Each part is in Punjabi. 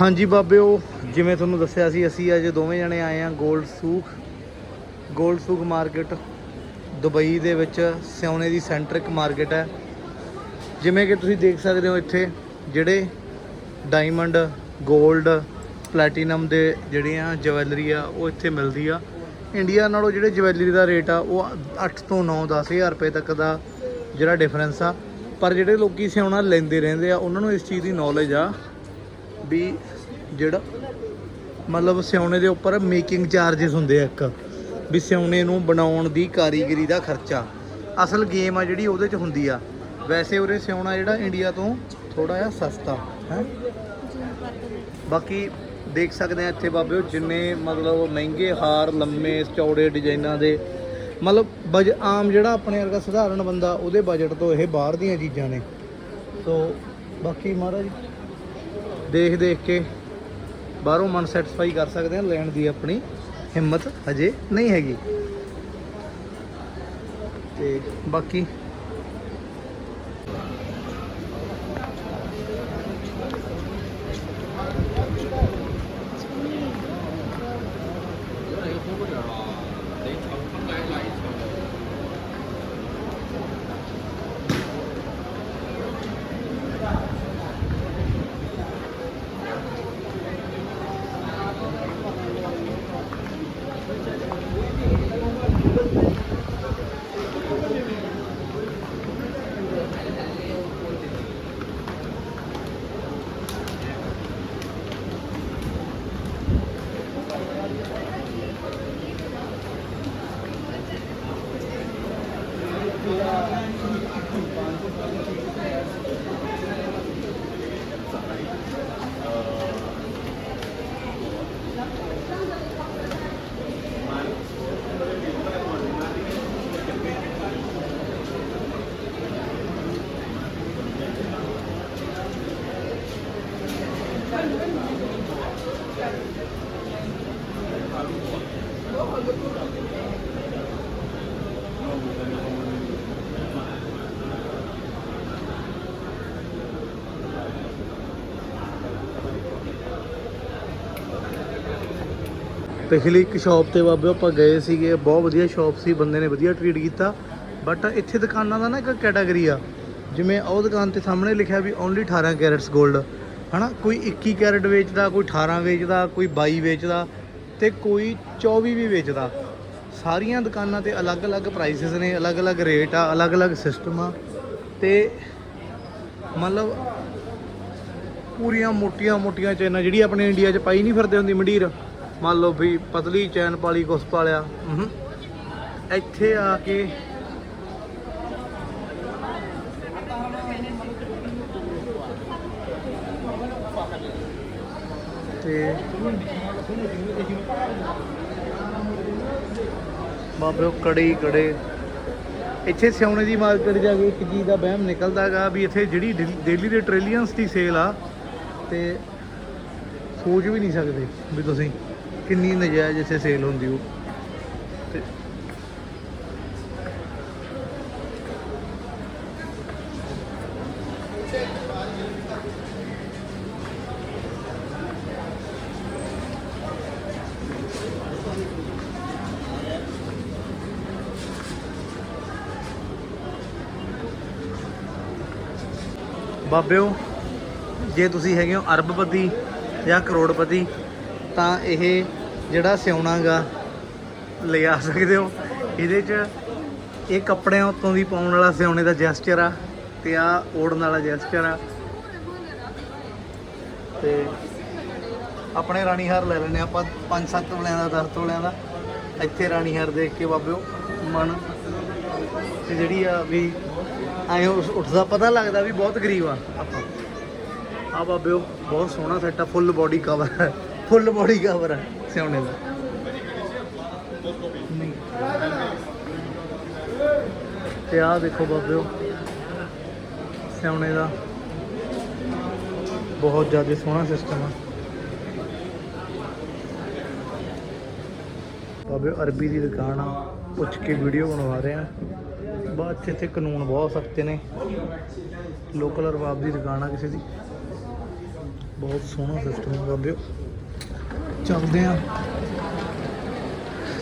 ਹਾਂਜੀ ਬਾਬਿਓ, ਜਿਵੇਂ ਤੁਹਾਨੂੰ ਦੱਸਿਆ ਸੀ, ਅਸੀਂ ਅੱਜ ਦੋਵੇਂ ਜਣੇ ਆਏ ਆ gold souk gold souk market Dubai ਦੇ ਵਿੱਚ ਸਿਉਨੇ ਦੀ ਸੈਂਟਰਿਕ ਮਾਰਕੀਟ ਹੈ। ਜਿਵੇਂ ਕਿ ਤੁਸੀਂ ਦੇਖ ਸਕਦੇ ਹੋ ਇੱਥੇ, ਜਿਹੜੇ ਡਾਇਮੰਡ ਗੋਲਡ ਪਲੈਟੀਨਮ ਦੇ ਜਿਹੜੀਆਂ ਜਵੈਲਰੀ ਆ, ਉਹ ਇੱਥੇ ਮਿਲਦੀ ਆ। ਇੰਡੀਆ ਨਾਲੋਂ ਜਿਹੜੇ ਜਵੈਲਰੀ ਦਾ ਰੇਟ ਆ, ਉਹ 8 ਤੋਂ 9 10000 ਰੁਪਏ ਤੱਕ ਦਾ ਜਿਹੜਾ ਡਿਫਰੈਂਸ ਆ। ਪਰ ਜਿਹੜੇ ਲੋਕੀ ਸਿਉਣਾ ਲੈਂਦੇ ਰਹਿੰਦੇ ਆ, ਉਹਨਾਂ ਨੂੰ ਇਸ ਚੀਜ਼ ਦੀ ਨੌਲੇਜ ਆ ਵੀ ਜਿਹੜਾ ਮਤਲਬ ਸਿਉਣੇ ਦੇ ਉੱਪਰ ਮੇਕਿੰਗ ਚਾਰजेस ਹੁੰਦੇ ਆ ਇੱਕ, ਵੀ ਸਿਉਣੇ ਨੂੰ ਬਣਾਉਣ ਦੀ ਕਾਰੀਗਰੀ ਦਾ ਖਰਚਾ। ਅਸਲ ਗੇਮ ਆ ਜਿਹੜੀ ਉਹਦੇ 'ਚ ਹੁੰਦੀ ਆ। ਵੈਸੇ ਉਰੇ ਸਿਉਣਾ ਜਿਹੜਾ ਇੰਡੀਆ ਤੋਂ ਥੋੜਾ ਜਿਹਾ ਸਸਤਾ, ਹੈ? ਬਾਕੀ ਦੇਖ ਸਕਦੇ ਆ ਇੱਥੇ ਬਾਬਿਓ ਜਿੰਨੇ ਮਤਲਬ ਮਹਿੰਗੇ ਹਾਰ, ਲੰਮੇ ਚੌੜੇ ਡਿਜ਼ਾਈਨਾਂ ਦੇ, ਮਤਲਬ ਬਜ, ਆਮ ਜਿਹੜਾ ਆਪਣੇ ਵਰਗਾ ਸਧਾਰਨ ਬੰਦਾ, ਉਹਦੇ ਬਜਟ ਤੋਂ ਇਹ ਬਾਹਰ ਦੀਆਂ ਚੀਜ਼ਾਂ ਨੇ। ਸੋ ਬਾਕੀ ਮਹਾਰਾਜ ਦੇਖ ਦੇਖ ਕੇ ਬਾਹਰੋਂ ਮਨ ਸੈਟੀਸਫਾਈ ਕਰ ਸਕਦੇ ਹਾਂ, ਲੈਣ ਦੀ ਆਪਣੀ ਹਿੰਮਤ ਹਜੇ ਨਹੀਂ ਹੈਗੀ। ਤੇ ਬਾਕੀ ਪਿਛਲੀ ਇੱਕ ਸ਼ਾਪ ਤੇ ਬਾਬੇ ਆਪਾਂ ਗਏ ਸੀਗੇ, ਬਹੁਤ ਵਧੀਆ ਸ਼ਾਪ ਸੀ, ਬੰਦੇ ਨੇ ਵਧੀਆ ਟਰੀਟ ਕੀਤਾ। ਬਟ ਇੱਥੇ ਦੁਕਾਨਾਂ ਦਾ ਨਾ ਇੱਕ ਕੈਟਾਗਰੀ ਆ, ਜਿਵੇਂ ਉਹ ਦੁਕਾਨ ਤੇ ਸਾਹਮਣੇ ਲਿਖਿਆ ਵੀ ਓਨਲੀ 18 ਕੈਰਟਸ 골ਡ ਹਨਾ, ਕੋਈ 21 ਕੈਰਟ ਵੇਚਦਾ, ਕੋਈ 18 ਵੇਚਦਾ, ਕੋਈ 22 ਵੇਚਦਾ ਤੇ ਕੋਈ 24 ਵੀ ਵੇਚਦਾ। ਸਾਰੀਆਂ ਦੁਕਾਨਾਂ ਤੇ ਅਲੱਗ-ਅਲੱਗ ਪ੍ਰਾਈਸਸ ਨੇ, ਅਲੱਗ-ਅਲੱਗ ਰੇਟ ਆ, ਅਲੱਗ-ਅਲੱਗ ਸਿਸਟਮ ਆ। ਤੇ ਮਤਲਬ ਪੂਰੀਆਂ ਮੋਟੀਆਂ-ਮੋਟੀਆਂ ਚੈਨਾਂ ਜਿਹੜੀ ਆਪਣੇ ਇੰਡੀਆ 'ਚ ਪਾਈ ਨਹੀਂ ਫਿਰਦੇ ਹੁੰਦੀ, ਮੰਡੀਰ। ਮੰਨ ਲਓ ਵੀ ਪਤਲੀ ਚੈਨ ਪਾਲੀ ਕੁਸ ਪਾਲਿਆ। ਇੱਥੇ ਆ ਕੇ ਤੇ ਬਾਬੇ ਕੜੇ ਕੜੇ। ਇੱਥੇ ਸਿਉਣੇ ਦੀ ਮਾਰਕੀਟ ਜਾ ਕੇ ਇੱਕ ਚੀਜ਼ ਦਾ ਵਹਿਮ ਨਿਕਲਦਾਗਾ ਵੀ ਇੱਥੇ ਜਿਹੜੀ ਡੇਲੀ ਦੇ ਟ੍ਰਿਲੀਅਨਸ ਦੀ ਸੇਲ ਆ ਤੇ ਸੋਚ ਵੀ ਨਹੀਂ ਸਕਦੇ ਵੀ ਤੁਸੀਂ। ਕਿੰਨੀ ਨਜਾਇਜ਼ ਇੱਥੇ ਸੇਲ ਹੁੰਦੀ ਉਹ? ਤੇ ਬਾਬਿਓ ਜੇ ਤੁਸੀਂ ਹੈਗੇ ਹੋ ਅਰਬਪਤੀ ਜਾਂ ਕਰੋੜਪਤੀ ਤਾਂ ਇਹ ਜਿਹੜਾ ਸਿਉਣਾਗਾ ਲਿਆ ਸਕਦੇ ਹੋ। ਇਹਦੇ 'ਚ ਇਹ ਕੱਪੜਿਆਂ ਉੱਤੋਂ ਦੀ ਪਾਉਣ ਵਾਲਾ ਸਿਉਣੇ ਦਾ ਜੈਸਚਰ ਆ ਤੇ ਆ ਓੜਨ ਵਾਲਾ ਜੈਸਚਰ ਆ। ਤੇ ਆਪਣੇ ਰਾਣੀ ਹਾਰ ਲੈ ਲੈਨੇ ਆਪਾਂ 5-7 ਤੋਲਿਆਂ ਦਾ 10 ਤੋਲਿਆਂ ਦਾ। ਇੱਥੇ ਰਾਣੀ ਹਾਰ ਦੇਖ ਕੇ ਬਾਬਿਓ ਮਨ ਤੇ ਜਿਹੜੀ ਆ ਵੀ ਐਂ ਉਸ- ਉੱਠਦਾ ਪਤਾ ਲੱਗਦਾ ਵੀ ਬਹੁਤ ਗਰੀਬ ਆ ਆਪਾਂ। ਆ ਬਾਬਿਓ ਬਹੁਤ ਸੋਹਣਾ ਸੈੱਟ ਆ ਫੁੱਲ ਬੋਡੀ ਕਵਰ ਹੈ ਫੁੱਲ ਬੋਡੀ ਕਵਰ ਹੈ ਸਿਉਣੇ ਦਾ। ਨਹੀਂ। ਤੇ ਆ ਦੇਖੋ ਬਾਬਿਓ, ਸਿਉਣੇ ਦਾ। ਬਹੁਤ ਜ਼ਿਆਦਾ ਸੋਹਣਾ ਸਿਸਟਮ ਆ। ਬਾਬੇ ਅਰਬੀ ਦੀ ਦੁਕਾਨ ਆ। ਪੁੱਛ ਕੇ ਵੀਡੀਓ ਬਣਵਾ ਰਹੇ ਆ। ਬਾਅਦ 'ਚ ਇੱਥੇ ਕਾਨੂੰਨ ਬਹੁਤ ਸਖਤ ਨੇ। ਲੋਕਲ ਅਰਬਾਬ ਦੀ ਦੁਕਾਨ ਆ ਕਿਸੇ ਦੀ। ਬਹੁਤ ਸੋਹਣਾ ਸਿਸਟਮ ਹੈ ਬਾਬਿਓ। ਚੱਲਦੇ ਆ।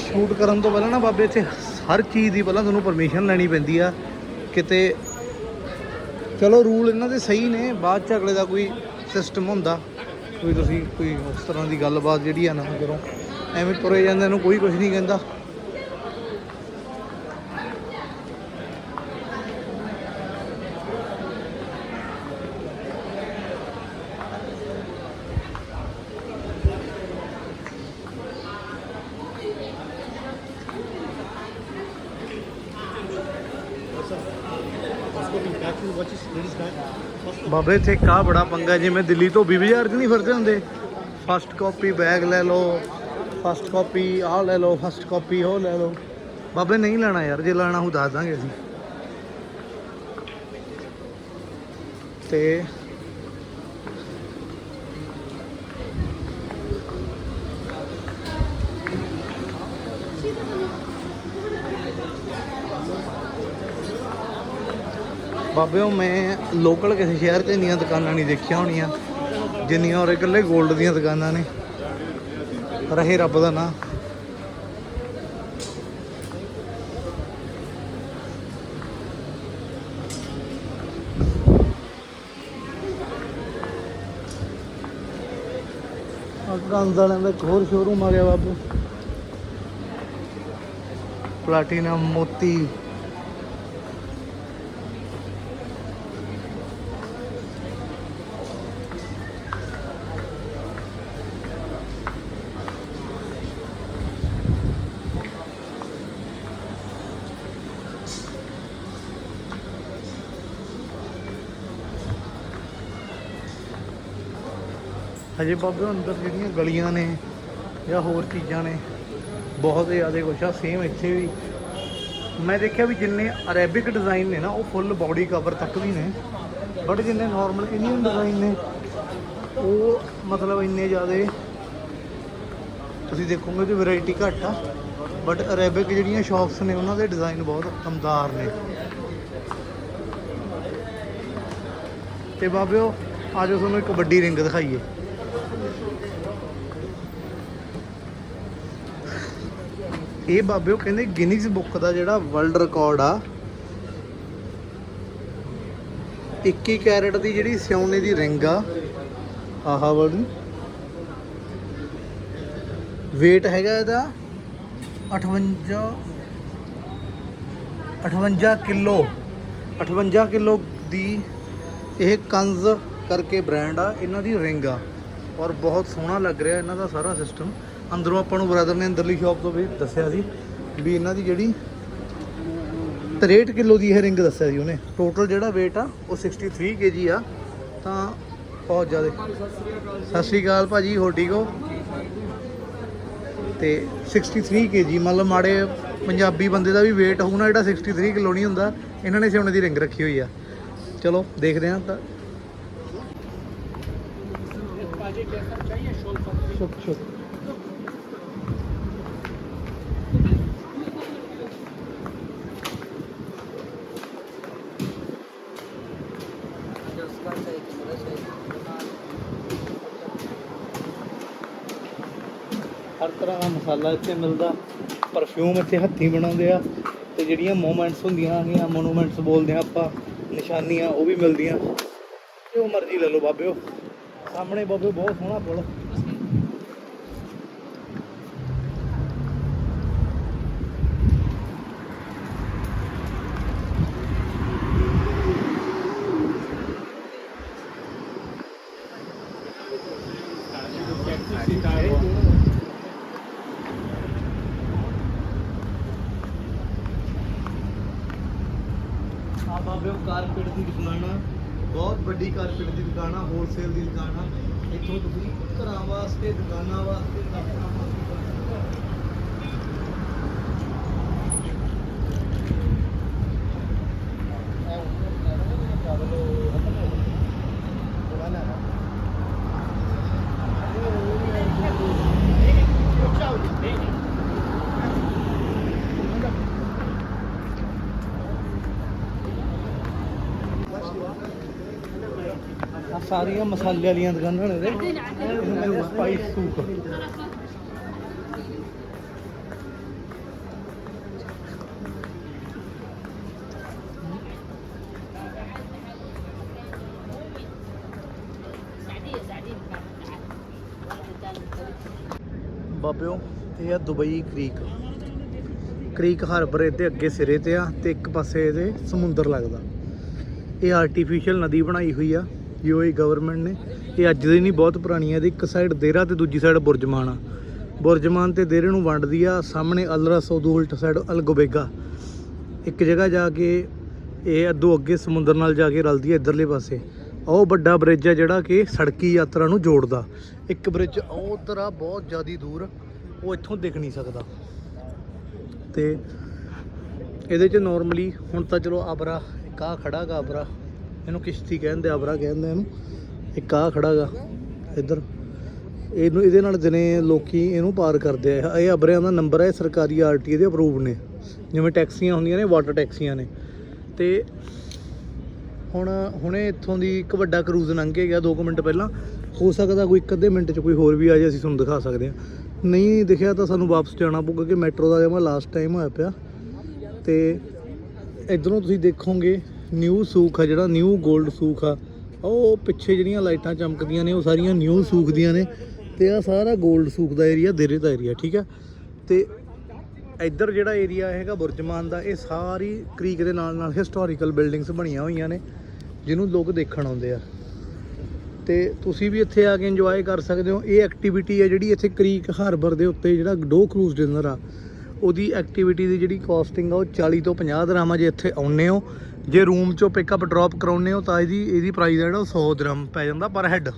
ਸ਼ੂਟ ਕਰਨ ਤੋਂ ਪਹਿਲਾਂ ਨਾ ਬਾਬੇ, ਇੱਥੇ ਹਰ ਚੀਜ਼ ਦੀ ਪਹਿਲਾਂ ਤੁਹਾਨੂੰ ਪਰਮਿਸ਼ਨ ਲੈਣੀ ਪੈਂਦੀ ਆ, ਕਿਤੇ ਚਲੋ ਰੂਲ ਇਹਨਾਂ ਦੇ ਸਹੀ ਨੇ, ਬਾਅਦ ਚ ਅਗਲੇ ਦਾ ਕੋਈ ਸਿਸਟਮ ਹੁੰਦਾ, ਕੋਈ ਤੁਸੀਂ ਕੋਈ ਉਸ ਤਰ੍ਹਾਂ ਦੀ ਗੱਲਬਾਤ ਜਿਹੜੀ ਆ ਨਾ ਕਰੋ ਐਵੇਂ ਤੁਰੇ ਜਾਂਦੇ ਨੂੰ ਕੋਈ ਕੁਝ ਨਹੀਂ ਕਹਿੰਦਾ। ਬਾਬੇ, ਇੱਥੇ ਕਾ ਬੜਾ ਪੰਗਾ ਜਿਵੇਂ ਦਿੱਲੀ ਤੋਂ 20000 ਚ ਨਹੀਂ ਫਿਰਦੇ ਹੁੰਦੇ। ਫਸਟ ਕਾਪੀ ਬੈਗ ਲੈ ਲਓ ਫਸਟ ਕਾਪੀ ਆਹ ਲੈ ਲਓ ਫਸਟ ਕਾਪੀ ਉਹ ਲੈ ਲਓ। ਬਾਬੇ, ਨਹੀਂ ਲੈਣਾ ਯਾਰ, ਜੇ ਲੈਣਾ ਉਹ ਦੱਸ ਦਾਂਗੇ ਅਸੀਂ। ਤੇ ਬਾਬਿਓ, ਮੈਂ ਲੋਕਲ ਕਿਸੇ ਸ਼ਹਿਰ 'ਚ ਇੰਨੀਆਂ ਦੁਕਾਨਾਂ ਨਹੀਂ ਦੇਖੀਆਂ ਹੋਣੀਆਂ, ਜਿੰਨੀਆਂ ਔਰ ਇਕੱਲੇ 골ਡ ਦੀਆਂ ਦੁਕਾਨਾਂ ਨੇ। ਰਹੇ ਰੱਬ ਦਾ ਨਾਂ। ਗੰਦ ਵਾਲਿਆਂ ਦਾ ਇੱਕ ਹੋਰ ਸ਼ੋਰੂਮ ਆ ਗਿਆ ਬਾਬੂ ਪਲਾਟੀਨਮ ਮੋਤੀ ਹਜੇ ਬਾਬੇ ਅੰਦਰ ਜਿਹੜੀਆਂ ਗਲੀਆਂ ਨੇ ਜਾਂ ਹੋਰ ਚੀਜ਼ਾਂ ਨੇ, ਬਹੁਤ ਜ਼ਿਆਦਾ ਕੁਛ ਆ ਸੇਮ ਇੱਥੇ ਵੀ। ਮੈਂ ਦੇਖਿਆ ਵੀ ਜਿੰਨੇ ਅਰੇਬਿਕ ਡਿਜ਼ਾਈਨ ਨੇ ਨਾ, ਉਹ ਫੁੱਲ ਬਾਡੀ ਕਵਰ ਤੱਕ ਵੀ ਨੇ। ਬਟ ਜਿੰਨੇ ਨਾਰਮਲ ਇੰਡੀਅਨ ਡਿਜ਼ਾਈਨ ਨੇ, ਉਹ ਮਤਲਬ ਇੰਨੇ ਜ਼ਿਆਦਾ ਤੁਸੀਂ ਦੇਖੋਗੇ ਕਿ ਵੈਰਾਈਟੀ ਘੱਟ ਆ। ਬਟ ਅਰੇਬਿਕ ਜਿਹੜੀਆਂ ਸ਼ਾਪਸ ਨੇ, ਉਹਨਾਂ ਦੇ ਡਿਜ਼ਾਈਨ ਬਹੁਤ ਕਮਦਾਰ ਨੇ। ਤੇ ਬਾਬਿਓ ਆਜੋ ਤੁਹਾਨੂੰ ਇੱਕ ਵੱਡੀ ਰਿੰਗ ਦਿਖਾਈਏ। ਇਹ ਬਾਬੇ ਉਹ ਕਹਿੰਦੇ ਗਿਨੀਜ਼ ਬੁੱਕ ਦਾ ਜਿਹੜਾ ਵਰਲਡ ਰਿਕਾਰਡ ਆ 21 ਕੈਰਟ ਦੀ ਜਿਹੜੀ ਸਿਉਨੇ ਦੀ ਰਿੰਗ ਆ, ਆਹਾ ਵਾਲੀ weight ਹੈਗਾ ਇਹਦਾ 58 58 ਕਿਲੋ 58 ਕਿਲੋ ਦੀ ਇਹ ਕੰਜ਼ ਕਰਕੇ ਬ੍ਰਾਂਡ ਆ, ਇਹਨਾਂ ਦੀ ਰਿੰਗ ਆ। ਔਰ ਬਹੁਤ ਸੋਹਣਾ ਲੱਗ ਰਿਹਾ ਇਹਨਾਂ ਦਾ ਸਾਰਾ ਸਿਸਟਮ ਅੰਦਰੋਂ ਆਪਾਂ ਨੂੰ ਬ੍ਰਦਰ ਨੇ ਅੰਦਰਲੀ ਸ਼ਾਪ ਤੋਂ ਵੀ ਦੱਸਿਆ ਸੀ ਵੀ ਇਹਨਾਂ ਦੀ ਜਿਹੜੀ 63 ਕਿਲੋ ਦੀ ਇਹ ਰਿੰਗ ਦੱਸਿਆ ਸੀ ਉਹਨੇ। ਟੋਟਲ ਜਿਹੜਾ weight ਆ, ਉਹ 63 kg ਆ। ਤਾਂ ਬਹੁਤ ਜ਼ਿਆਦਾ। ਸਤਿ ਸ਼੍ਰੀ ਅਕਾਲ ਭਾਜੀ, ਹੋਰ ਠੀਕ ਹੋ? ਤੇ 63 kg, ਮਤਲਬ ਮਾੜੇ ਪੰਜਾਬੀ ਬੰਦੇ ਦਾ ਵੀ weight ਹੋਊ ਨਾ, ਜਿਹੜਾ 63 ਕਿਲੋ ਨਹੀਂ ਹੁੰਦਾ, ਇਹਨਾਂ ਨੇ ਸੋਨੇ ਦੀ ਰਿੰਗ ਰੱਖੀ ਹੋਈ ਆ। ਚਲੋ, ਦੇਖਦੇ ਹਾਂ ਤਾਂ। ਸ਼ੁਕ ਸ਼ੁਕ ਮਸਾਲਾ ਇੱਥੇ ਮਿਲਦਾ ਪਰਫਿਊਮ ਇੱਥੇ ਹੱਥੀਂ ਬਣਾਉਂਦੇ ਆ ਤੇ ਜਿਹੜੀਆਂ ਮੂਮੈਂਟਸ ਹੁੰਦੀਆਂ ਹੈਗੀਆਂ ਮੋਨੂਮੈਂਟਸ ਬੋਲਦੇ ਆ ਆਪਾਂ, ਨਿਸ਼ਾਨੀਆਂ, ਉਹ ਵੀ ਮਿਲਦੀਆਂ। ਜੋ ਮਰਜ਼ੀ ਲੈ ਲਓ ਬਾਬਿਓ। ਸਾਹਮਣੇ ਬਾਬਿਓ ਬਹੁਤ ਸੋਹਣਾ ਪੁਲ। ਆ ਬਾਬਿਓ ਕਾਰਪੇਟ ਦੀ ਦੁਕਾਨ ਆ, ਬਹੁਤ ਵੱਡੀ ਕਾਰਪੇਟ ਦੀ ਦੁਕਾਨ ਆ ਹੋਲਸੇਲ ਦੀ ਦੁਕਾਨ ਆ। ਇੱਥੋਂ ਤੁਸੀਂ ਘਰਾਂ ਵਾਸਤੇ ਦੁਕਾਨਾਂ ਵਾਸਤੇ ਦਫ਼ਤਰਾਂ ਵਾਸਤੇ ਸਾਰੀਆਂ ਮਸਾਲੇ ਵਾਲੀਆਂ ਦੁਕਾਨਾਂ ਨੇ ਇਹਦੇ ਸਪਾਈਸ ਸੂਕ ਬਾਬਿਓ, ਇਹ ਆ ਦੁਬਈ ਕ੍ਰੀਕ। ਕ੍ਰੀਕ ਹਾਰਬਰ ਇਹਦੇ ਅੱਗੇ ਸਿਰੇ ਤੇ ਆ ਤੇ ਇੱਕ ਪਾਸੇ ਇਹਦੇ ਸਮੁੰਦਰ ਲੱਗਦਾ। ਇਹ ਆਰਟੀਫੀਸ਼ੀਅਲ ਨਦੀ ਬਣਾਈ ਹੋਈ ਆ। ਯੂਏਈ ਗਵਰਨਮੈਂਟ ਨੇ ਇਹ ਅੱਜ ਦੀ ਨਹੀਂ, ਬਹੁਤ ਪੁਰਾਣੀ ਹੈ ਇਹਦੀ ਇੱਕ ਸਾਈਡ ਦੇਰਾ ਤੇ ਦੂਜੀ ਸਾਈਡ ਬੁਰਜਮਾਨ ਆ। ਬੁਰਜਮਾਨ ਤੇ ਦੇਰੇ ਨੂੰ ਵੰਡਦੀ ਆ, ਸਾਹਮਣੇ ਅਲਰਸ ਉਹਦੀ ਉਲਟ ਸਾਈਡ ਅਲਗੋਬੇਗਾ। ਇੱਕ ਜਗ੍ਹਾ ਜਾ ਕੇ ਇਹ ਅੱਧੋ ਅੱਗੇ ਸਮੁੰਦਰ ਨਾਲ ਜਾ ਕੇ ਰਲਦੀ ਹੈ ਇਧਰਲੇ ਪਾਸੇ। ਉਹ ਵੱਡਾ ਬ੍ਰਿਜ ਹੈ ਜਿਹੜਾ ਕਿ ਸੜਕੀ ਯਾਤਰਾ ਨੂੰ ਜੋੜਦਾ। ਇੱਕ ਬ੍ਰਿਜ ਉਹ ਤਰ੍ਹਾਂ ਬਹੁਤ ਜ਼ਿਆਦਾ ਦੂਰ, ਉਹ ਇੱਥੋਂ ਦਿਖ ਨਹੀਂ ਸਕਦਾ। ਤੇ ਇਹਦੇ ਚ ਨਾਰਮਲੀ ਹੁਣ ਤਾਂ ਚਲੋ ਆਬਰਾ, ਇੱਕ ਆ ਖੜਾ ਗਾ ਆਬਰਾ। ਇਹਨੂੰ ਕਿਸ਼ਤੀ ਕਹਿੰਦੇ ਆਬਰਾ ਕਹਿੰਦੇ ਇਹਨੂੰ। ਇੱਕ ਆ ਖੜਾ ਗਾ, ਇੱਧਰ। ਇਹਨੂੰ ਇਹਦੇ ਨਾਲ ਦਿਨੇ ਲੋਕੀ ਇਹਨੂੰ ਪਾਰ ਕਰਦੇ ਆ, ਇਹ ਅਬਰਿਆਂ ਦਾ ਨੰਬਰ ਹੈ ਸਰਕਾਰੀ ਆਰਟੀ ਦੇ ਅਪਰੂਵ ਨੇ। ਜਿਵੇਂ ਟੈਕਸੀਆਂ ਹੁੰਦੀਆਂ ਨੇ ਵਾਟਰ ਟੈਕਸੀਆਂ ਨੇ। ਤੇ ਹੁਣ ਹੁਣੇ ਇੱਥੋਂ ਦੀ ਇੱਕ ਵੱਡਾ ਕਰੂਜ਼ ਲੰਘ ਕੇ ਗਿਆ 2 ਮਿੰਟ ਪਹਿਲਾਂ। ਹੋ ਸਕਦਾ ਕੋਈ ਇੱਕ ਅੱਧੇ ਮਿੰਟ 'ਚ ਕੋਈ ਹੋਰ ਵੀ ਆ ਜਾਏ, ਅਸੀਂ ਤੁਹਾਨੂੰ ਦਿਖਾ ਸਕਦੇ ਹਾਂ ਨਹੀਂ ਦਿਖਿਆ ਤਾਂ ਸਾਨੂੰ ਵਾਪਸ ਜਾਣਾ ਪਊਗਾ ਕਿ ਮੈਟਰੋ ਦਾ ਜਮਾ ਲਾਸਟ ਟਾਈਮ ਹੋਇਆ ਪਿਆ। ਤੇ ਇਧਰੋਂ ਤੁਸੀਂ ਦੇਖੋਗੇ ਨਿਊ ਸੂਖ ਆ, ਜਿਹੜਾ ਨਿਊ 골ਡ ਸੂਖ ਆ, ਉਹ ਪਿੱਛੇ ਜਿਹੜੀਆਂ ਲਾਈਟਾਂ ਚਮਕਦੀਆਂ ਨੇ, ਉਹ ਸਾਰੀਆਂ ਨਿਊ ਸੂਖ ਦੀਆਂ ਨੇ ਤੇ ਆ ਸਾਰਾ 골ਡ ਸੂਖ ਦਾ ਏਰੀਆ ਦੇਰੇ ਦਾ ਏਰੀਆ ਠੀਕ ਆ? ਤੇ ਇੱਧਰ ਜਿਹੜਾ ਏਰੀਆ ਹੈਗਾ ਬੁਰਜਮਾਨ ਦਾ, ਇਹ ਸਾਰੀ ਕ੍ਰੀਕ ਦੇ ਨਾਲ ਨਾਲ ਹਿਸਟੋਰੀਕਲ ਬਿਲਡਿੰਗਸ ਬਣੀਆਂ ਹੋਈਆਂ ਨੇ, ਜਿਹਨੂੰ ਲੋਕ ਦੇਖਣ ਆਉਂਦੇ ਆ। ਤੇ ਤੁਸੀਂ ਵੀ ਇੱਥੇ ਆ ਕੇ ਇੰਜੋਏ ਕਰ ਸਕਦੇ ਹੋ। ਇਹ ਐਕਟੀਵਿਟੀ ਹੈ ਜਿਹੜੀ ਇੱਥੇ ਕ੍ਰੀਕ ਹਾਰਬਰ ਦੇ ਉੱਤੇ ਜਿਹੜਾ ਡੋ ਕਰੂਜ਼ ਡਿਨਰ ਆ, ਉਹਦੀ ਐਕਟੀਵਿਟੀ ਦੀ ਜਿਹੜੀ ਕਾਸਟਿੰਗ ਆ ਉਹ 40 ਤੋਂ 50 ਦਰਾਮ ਜੇ ਇੱਥੇ ਆਉਨੇ ਹੋ। ਜੇ ਰੂਮ ਚੋਂ ਪਿਕਅਪ ਡ੍ਰੌਪ ਕਰਾਉਨੇ ਹੋ ਤਾਂ ਇਹਦੀ ਇਹਦੀ ਪ੍ਰਾਈਸ ਜਿਹੜਾ ਉਹ 100 ਦਰਮ ਪੈ ਜਾਂਦਾ ਪਰ ਹੈੱਡ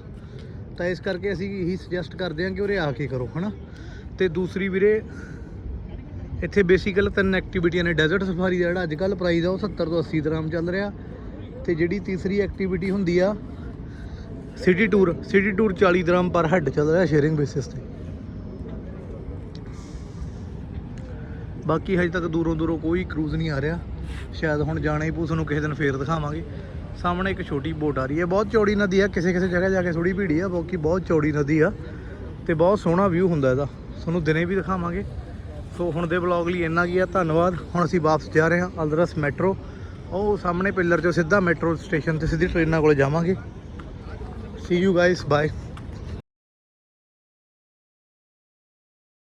ਤਾਂ ਇਸ ਕਰਕੇ ਅਸੀਂ ਇਹੀ ਸੁਜੈਸਟ ਕਰਦੇ ਹਾਂ ਕਿ ਉਰੇ ਆ ਕੇ ਕਰੋ, ਹਨਾ? ਤੇ ਦੂਸਰੀ ਵੀਰੇ, ਇੱਥੇ ਬੇਸਿਕਲ ਤਿੰਨ ਐਕਟੀਵਿਟੀਆਂ ਨੇ। ਡੈਜ਼ਰਟ ਸਫਾਰੀ ਦਾ ਜਿਹੜਾ ਅੱਜ ਕੱਲ੍ਹ ਪ੍ਰਾਈਸ ਆ ਉਹ 70 ਤੋਂ 80 ਦਰਾਮ ਚੱਲ ਰਿਹਾ। ਤੇ ਜਿਹੜੀ ਤੀਸਰੀ ਐਕਟੀਵਿਟੀ ਹੁੰਦੀ ਆ ਸਿਟੀ ਟੂਰ ਸਿਟੀ ਟੂਰ 40 ਦਰਾਮ ਪਰ ਹੈੱਡ ਚੱਲ ਰਿਹਾ ਸ਼ੇਅਰਿੰਗ ਬੇਸਿਸ ਤੇ। ਬਾਕੀ ਹਜੇ ਤੱਕ ਦੂਰੋਂ ਦੂਰੋਂ ਕੋਈ ਕਰੂਜ਼ ਨਹੀਂ ਆ ਰਿਹਾ। ਸ਼ਾਇਦ ਹੁਣ ਜਾਣਾ ਹੀ ਪਊ, ਤੁਹਾਨੂੰ ਕਿਸੇ ਦਿਨ ਫੇਰ ਦਿਖਾਵਾਂਗੇ। ਸਾਹਮਣੇ ਇੱਕ ਛੋਟੀ ਬੋਟ ਆ ਰਹੀ ਹੈ, ਬਹੁਤ ਚੌੜੀ ਨਦੀ ਆ, ਕਿਸੇ ਕਿਸੇ ਜਗ੍ਹਾ ਜਾ ਕੇ ਥੋੜੀ ਭੀੜੀ ਆ, ਬਾਕੀ ਬਹੁਤ ਚੌੜੀ ਨਦੀ ਆ ਤੇ ਬਹੁਤ ਸੋਹਣਾ ਵਿਊ ਹੁੰਦਾ ਇਹਦਾ। ਤੁਹਾਨੂੰ ਦਿਨੇ ਵੀ ਦਿਖਾਵਾਂਗੇ। ਸੋ ਹੁਣ ਦੇ ਵਲੌਗ ਲਈ ਇੰਨਾ ਕੀ ਆ, ਧੰਨਵਾਦ। ਹੁਣ ਅਸੀਂ ਵਾਪਸ ਜਾ ਰਹੇ ਹਾਂ ਅਲਦਰਸ ਮੈਟਰੋ। ਉਹ ਸਾਹਮਣੇ ਪਿੱਲਰ ਚੋਂ ਸਿੱਧਾ ਮੈਟਰੋ ਸਟੇਸ਼ਨ ਤੇ ਸਿੱਧੀ ਟ੍ਰੇਨਾਂ ਕੋਲ ਜਾਵਾਂਗੇ। ਸੀ ਯੂ ਗਾਇਸ ਬਾਏ